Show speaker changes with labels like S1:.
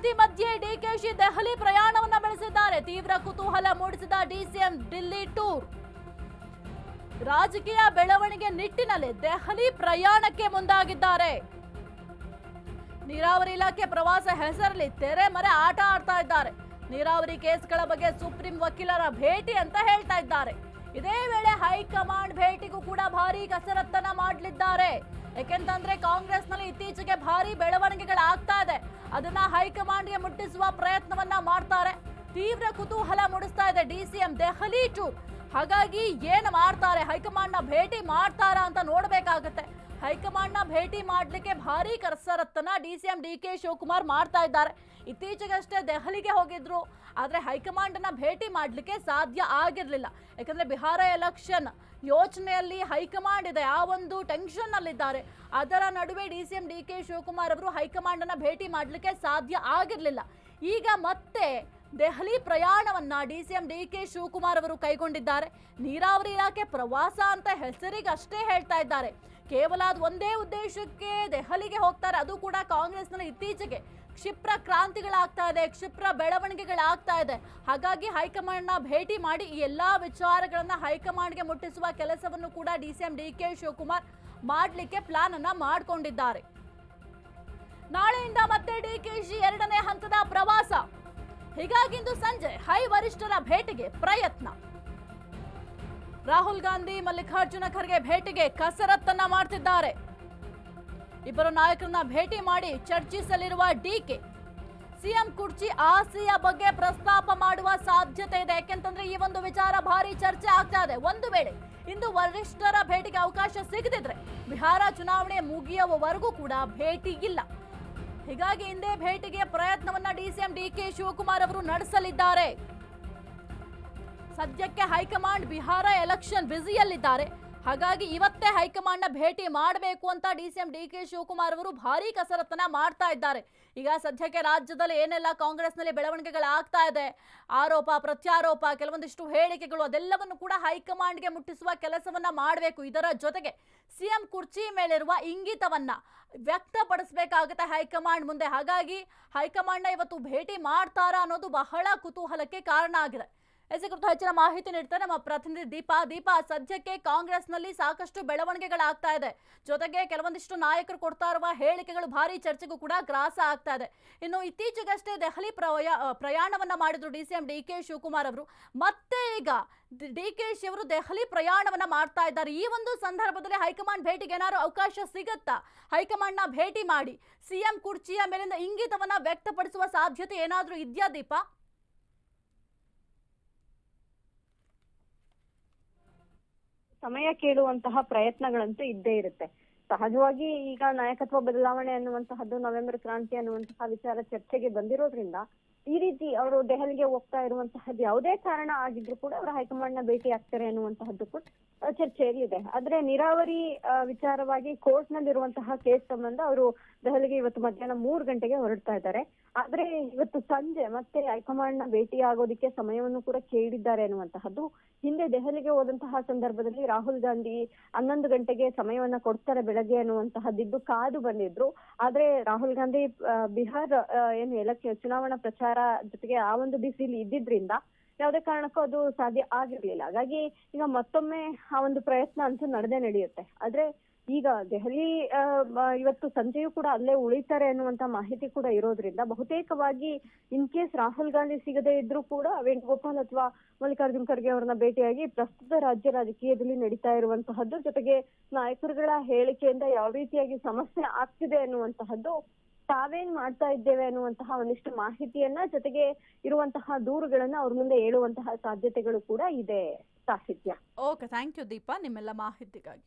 S1: ಸುದ್ದಿ ಮಧ್ಯೆ ಡಿಕೆಶಿ ದೆಹಲಿ ಪ್ರಯಾಣವನ್ನ ಬೆಳೆಸಿದ್ದಾರೆ. ತೀವ್ರ ಕುತೂಹಲ ಮೂಡಿಸಿದ ಡಿಸಿಎಂ ಡಿಲ್ಲಿ ಟೂರ್. ರಾಜಕೀಯ ಬೆಳವಣಿಗೆ ನಿಟ್ಟಿನಲ್ಲಿ ದೆಹಲಿ ಪ್ರಯಾಣಕ್ಕೆ ಮುಂದಾಗಿದ್ದಾರೆ. ನೀರಾವರಿ ಇಲಾಖೆ ಪ್ರವಾಸ ಹೆಸರಲ್ಲಿ ತೆರೆ ಮರೆ ಆಟ ಆಡ್ತಾ ಇದ್ದಾರೆ. ನೀರಾವರಿ ಕೇಸ್ಗಳ ಬಗ್ಗೆ ಸುಪ್ರೀಂ ವಕೀಲರ ಭೇಟಿ ಅಂತ ಹೇಳ್ತಾ ಇದ್ದಾರೆ. ಇದೇ ವೇಳೆ ಹೈಕಮಾಂಡ್ ಭೇಟಿಗೂ ಕೂಡ ಭಾರಿ ಕಸರತ್ತನ್ನ ಮಾಡಲಿದ್ದಾರೆ. ಯಾಕೆಂತಂದ್ರೆ ಕಾಂಗ್ರೆಸ್ನಲ್ಲಿ ಇತ್ತೀಚೆಗೆ ಭಾರಿ ಬೆಳವಣಿಗೆಗಳಾಗ್ತಾ ಇದೆ. ಅದನ್ನ ಹೈಕಮಾಂಡ್ಗೆ ಮುಟ್ಟಿಸುವ ಪ್ರಯತ್ನವನ್ನ ಮಾಡ್ತಾರೆ. ತೀವ್ರ ಕುತೂಹಲ ಮೂಡಿಸ್ತಾ ಇದೆ ಡಿಸಿಎಂ ದೆಹಲಿ ಟೂರ್ ಹಾಗಾಗಿ ಏನು ಮಾಡ್ತಾರೆ? ಹೈಕಮಾಂಡ್ನ ಭೇಟಿ ಮಾಡ್ತಾರಾ ಅಂತ ನೋಡ್ಬೇಕಾಗತ್ತೆ. ಹೈಕಮಾಂಡ್ನ ಭೇಟಿ ಮಾಡಲಿಕ್ಕೆ ಭಾರಿ ಕಸರತ್ತನ್ನ D C M D K Shivakumar ಮಾಡ್ತಾ ಇದ್ದಾರೆ. ಇತ್ತೀಚೆಗಷ್ಟೇ ದೆಹಲಿಗೆ ಹೋಗಿದ್ರು. ಆದರೆ ಹೈಕಮಾಂಡ್ನ ಭೇಟಿ ಮಾಡಲಿಕ್ಕೆ ಸಾಧ್ಯ ಆಗಿರಲಿಲ್ಲ. ಯಾಕಂದರೆ ಬಿಹಾರ ಎಲೆಕ್ಷನ್ ಯೋಚನೆಯಲ್ಲಿ ಹೈಕಮಾಂಡ್ ಇದೆ. ಆ ಒಂದು ಟೆನ್ಷನ್ನಲ್ಲಿದ್ದಾರೆ. ಅದರ ನಡುವೆ D C M D K Shivakumar ಅವರು ಹೈಕಮಾಂಡನ್ನು ಭೇಟಿ ಮಾಡಲಿಕ್ಕೆ ಸಾಧ್ಯ ಆಗಿರಲಿಲ್ಲ. ಈಗ ಮತ್ತೆ ದೆಹಲಿ ಪ್ರಯಾಣವನ್ನು D C M D K Shivakumar ಅವರು ಕೈಗೊಂಡಿದ್ದಾರೆ. ನೀರಾವರಿ ಇಲಾಖೆ ಪ್ರವಾಸ ಅಂತ ಹೆಸರಿಗಷ್ಟೇ ಹೇಳ್ತಾ ಇದ್ದಾರೆ. ಕೇವಲ ಅದು ಒಂದೇ ಉದ್ದೇಶಕ್ಕೆ ದೆಹಲಿಗೆ ಹೋಗ್ತಾರೆ. ಅದು ಕೂಡ ಕಾಂಗ್ರೆಸ್ನಲ್ಲಿ ಇತ್ತೀಚೆಗೆ ಕ್ಷಿಪ್ರ ಕ್ರಾಂತಿಗಳಾಗ್ತಾ ಇದೆ, ಕ್ಷಿಪ್ರ ಬೆಳವಣಿಗೆಗಳಾಗ್ತಾ ಇದೆ. ಹಾಗಾಗಿ ಹೈಕಮಾಂಡ್ನ ಭೇಟಿ ಮಾಡಿ ಈ ಎಲ್ಲಾ ವಿಚಾರಗಳನ್ನ ಹೈಕಮಾಂಡ್ಗೆ ಮುಟ್ಟಿಸುವ ಕೆಲಸವನ್ನು ಕೂಡ D C M D K Shivakumar ಮಾಡಲಿಕ್ಕೆ ಪ್ಲಾನ್ ಅನ್ನ ಮಾಡಿಕೊಂಡಿದ್ದಾರೆ. ನಾಳೆಯಿಂದ ಮತ್ತೆ ಡಿ ಕೆ ಶಿ ಎರಡನೇ ಹಂತದ ಪ್ರವಾಸ. ಹೀಗಾಗಿಂದು ಸಂಜೆ ಹೈ ವರಿಷ್ಠರ ಭೇಟಿಗೆ ಪ್ರಯತ್ನ. ರಾಹುಲ್ ಗಾಂಧಿ, ಮಲ್ಲಿಕಾರ್ಜುನ ಖರ್ಗೆ ಭೇಟಿಗೆ ಕಸರತ್ತನ್ನ ಮಾಡ್ತಿದ್ದಾರೆ. ಇಬ್ಬರು ನಾಯಕರನ್ನ ಭೇಟಿ ಮಾಡಿ ಚರ್ಚಿಸಲಿರುವ ಡಿಕೆ ಸಿಎಂ ಕುರ್ಚಿ ಆಸೆಯ ಬಗ್ಗೆ ಪ್ರಸ್ತಾಪ ಮಾಡುವ ಸಾಧ್ಯತೆ ಇದೆ. ಯಾಕೆಂತಂದ್ರೆ ಈ ಒಂದು ವಿಚಾರ ಭಾರಿ ಚರ್ಚೆ ಆಗ್ತಾ ಇದೆ. ಒಂದು ವೇಳೆ ಇಂದು ವರಿಷ್ಠರ ಭೇಟಿಗೆ ಅವಕಾಶ ಸಿಗದಿದ್ರೆ ಬಿಹಾರ ಚುನಾವಣೆ ಮುಗಿಯುವವರೆಗೂ ಕೂಡ ಭೇಟಿ ಇಲ್ಲ. ಹೀಗಾಗಿ ಇಂದೇ ಭೇಟಿಗೆ ಪ್ರಯತ್ನವನ್ನ ಡಿಸಿಎಂ ಡಿಕೆ ಶಿವಕುಮಾರ್ ಅವರು ನಡೆಸಲಿದ್ದಾರೆ. ಸದ್ಯಕ್ಕೆ ಹೈಕಮಾಂಡ್ ಬಿಹಾರ ಎಲೆಕ್ಷನ್ ಬ್ಯುಸಿಯಲ್ಲಿದ್ದಾರೆ. ಹಾಗಾಗಿ ಇವತ್ತೇ ಹೈಕಮಾಂಡ್ನ ಭೇಟಿ ಮಾಡಬೇಕು ಅಂತ D C M D K Shivakumar ಅವರು ಭಾರಿ ಕಸರತ್ತನ್ನ ಮಾಡ್ತಾ ಇದ್ದಾರೆ. ಈಗ ಸದ್ಯಕ್ಕೆ ರಾಜ್ಯದಲ್ಲಿ ಏನೆಲ್ಲ ಕಾಂಗ್ರೆಸ್ನಲ್ಲಿ ಬೆಳವಣಿಗೆಗಳಾಗ್ತಾ ಇದೆ, ಆರೋಪ, ಪ್ರತ್ಯಾರೋಪ, ಕೆಲವೊಂದಿಷ್ಟು ಹೇಳಿಕೆಗಳು, ಅದೆಲ್ಲವನ್ನು ಕೂಡ ಹೈಕಮಾಂಡ್ಗೆ ಮುಟ್ಟಿಸುವ ಕೆಲಸವನ್ನ ಮಾಡಬೇಕು. ಇದರ ಜೊತೆಗೆ ಸಿಎಂ ಕುರ್ಚಿ ಮೇಲಿರುವ ಇಂಗಿತವನ್ನ ವ್ಯಕ್ತಪಡಿಸಬೇಕಾಗುತ್ತೆ ಹೈಕಮಾಂಡ್ ಮುಂದೆ. ಹಾಗಾಗಿ ಹೈಕಮಾಂಡ್ನ ಇವತ್ತು ಭೇಟಿ ಮಾಡ್ತಾರಾ ಅನ್ನೋದು ಬಹಳ ಕುತೂಹಲಕ್ಕೆ ಕಾರಣ ಆಗಿದೆ. ಹೆಚ್ಚಿನ ಮಾಹಿತಿ ನೀಡ್ತಾರೆ ನಮ್ಮ ಪ್ರತಿನಿಧಿ ದೀಪಾ. ದೀಪಾ, ಸದ್ಯಕ್ಕೆ ಕಾಂಗ್ರೆಸ್ನಲ್ಲಿ ಸಾಕಷ್ಟು ಬೆಳವಣಿಗೆಗಳಾಗ್ತಾ ಇದೆ. ಜೊತೆಗೆ ಕೆಲವೊಂದಿಷ್ಟು ನಾಯಕರು ಕೊಡ್ತಾ ಇರುವ ಹೇಳಿಕೆಗಳು ಭಾರಿ ಚರ್ಚೆಗೂ ಕೂಡ ಗ್ರಾಸ ಆಗ್ತಾ ಇದೆ. ಇನ್ನು ಇತ್ತೀಚೆಗಷ್ಟೇ ದೆಹಲಿ ಪ್ರಯ ಪ್ರಯಾಣವನ್ನ ಮಾಡಿದ್ರು D C M D K Shivakumar ಅವರು. ಮತ್ತೆ ಈಗ ಡಿ ಕೆ ಶಿ ಅವರು ದೆಹಲಿ ಪ್ರಯಾಣವನ್ನ ಮಾಡ್ತಾ ಇದ್ದಾರೆ. ಈ ಒಂದು ಸಂದರ್ಭದಲ್ಲಿ ಹೈಕಮಾಂಡ್ ಭೇಟಿಗೆ ಏನಾದ್ರು ಅವಕಾಶ ಸಿಗುತ್ತಾ? ಹೈಕಮಾಂಡ್ನ ಭೇಟಿ ಮಾಡಿ. ಸಿಎಂ ಕುರ್ಚಿಯ ಮೇಲಿಂದ ಇಂಗಿತವನ್ನ ವ್ಯಕ್ತಪಡಿಸುವ ಸಾಧ್ಯತೆ ಏನಾದರೂ ಇದೆಯಾ ದೀಪಾ?
S2: ಸಮಯ ಕೇಳುವಂತಹ ಪ್ರಯತ್ನಗಳಂತೂ ಇದ್ದೇ ಇರುತ್ತೆ. ಸಹಜವಾಗಿ ಈಗ ನಾಯಕತ್ವ ಬದಲಾವಣೆ ಅನ್ನುವಂತಹದ್ದು ನವೆಂಬರ್ ಕ್ರಾಂತಿ ಅನ್ನುವಂತಹ ವಿಚಾರ ಚರ್ಚೆಗೆ ಬಂದಿರೋದ್ರಿಂದ ಈ ರೀತಿ ಅವರು ದೆಹಲಿಗೆ ಹೋಗ್ತಾ ಇರುವಂತಹದ್ದು ಯಾವುದೇ ಕಾರಣ ಆಗಿದ್ರು ಕೂಡ ಅವರು ಹೈಕಮಾಂಡ್ನ ಭೇಟಿ ಆಗ್ತಾರೆ ಅನ್ನುವಂತಹದ್ದು ಕೂಡ ಚರ್ಚೆಯಲ್ಲಿ ಇದೆ. ಆದ್ರೆ ನೀರಾವರಿ ವಿಚಾರವಾಗಿ ಕೋರ್ಟ್ ನಲ್ಲಿರುವಂತಹ ಕೇಸ್ ಸಂಬಂಧ ಅವರು ದೆಹಲಿಗೆ ಇವತ್ತು ಮಧ್ಯಾಹ್ನ ಮೂರು ಗಂಟೆಗೆ ಹೊರಡ್ತಾ ಇದ್ದಾರೆ. ಆದ್ರೆ ಇವತ್ತು ಸಂಜೆ ಮತ್ತೆ ಹೈಕಮಾಂಡ್ನ ಭೇಟಿ ಆಗೋದಿಕ್ಕೆ ಸಮಯವನ್ನು ಕೂಡ ಕೇಳಿದ್ದಾರೆ ಅನ್ನುವಂತಹದ್ದು. ಹಿಂದೆ ದೆಹಲಿಗೆ ಹೋದಂತಹ ಸಂದರ್ಭದಲ್ಲಿ ರಾಹುಲ್ ಗಾಂಧಿ ಹನ್ನೊಂದು ಗಂಟೆಗೆ ಸಮಯವನ್ನ ಕೊಡ್ತಾರೆ ಬೆಳಗ್ಗೆ ಅನ್ನುವಂತಹದ್ದಿದ್ದು ಕಾದು ಬಂದಿದ್ರು. ಆದ್ರೆ ರಾಹುಲ್ ಗಾಂಧಿ ಬಿಹಾರ್ ಏನು ಎಲೆಕ್ಷನ್ ಚುನಾವಣಾ ಪ್ರಚಾರ ಜೊತೆಗೆ ಆ ಒಂದು ಬಿಸಿಲಿ ಇದ್ದಿದ್ರಿಂದ ಯಾವುದೇ ಕಾರಣಕ್ಕೂ ಅದು ಸಾಧ್ಯ ಆಗಿರ್ಲಿಲ್ಲ. ಹಾಗಾಗಿ ಈಗ ಮತ್ತೊಮ್ಮೆ ಆ ಒಂದು ಪ್ರಯತ್ನ ಅಂತೂ ನಡೆದೇ ನಡೆಯುತ್ತೆ. ಆದ್ರೆ ಈಗ ದೆಹಲಿ ಇವತ್ತು ಸಂಜೆಯೂ ಕೂಡ ಅಲ್ಲೇ ಉಳಿತಾರೆ ಅನ್ನುವಂತ ಮಾಹಿತಿ ಕೂಡ ಇರೋದ್ರಿಂದ ಬಹುತೇಕವಾಗಿ ಇನ್ ಕೇಸ್ ರಾಹುಲ್ ಗಾಂಧಿ ಸಿಗದೇ ಇದ್ರೂ ಕೂಡ ವೇಣುಗೋಪಾಲ್ ಅಥವಾ ಮಲ್ಲಿಕಾರ್ಜುನ್ ಖರ್ಗೆ ಅವರನ್ನ ಭೇಟಿಯಾಗಿ ಪ್ರಸ್ತುತ ರಾಜ್ಯ ರಾಜಕೀಯದಲ್ಲಿ ನಡೀತಾ ಇರುವಂತಹದ್ದು, ಜೊತೆಗೆ ನಾಯಕರುಗಳ ಹೇಳಿಕೆಯಿಂದ ಯಾವ ರೀತಿಯಾಗಿ ಸಮಸ್ಯೆ ಆಗ್ತಿದೆ ಅನ್ನುವಂತಹದ್ದು ತಾವೇನ್ ಮಾಡ್ತಾ ಇದ್ದೇವೆ ಅನ್ನುವಂತಹ ಒಂದಿಷ್ಟು ಮಾಹಿತಿಯನ್ನ, ಜೊತೆಗೆ ಇರುವಂತಹ ದೂರುಗಳನ್ನ ಅವ್ರ ಮುಂದೆ ಹೇಳುವಂತಹ ಸಾಧ್ಯತೆಗಳು ಕೂಡ ಇದೆ. ಸಾಹಿತ್ಯ.
S1: ಓಕೆ, ಥ್ಯಾಂಕ್ ಯು ದೀಪಾ, ನಿಮ್ಮೆಲ್ಲ ಮಾಹಿತಿಗಾಗಿ.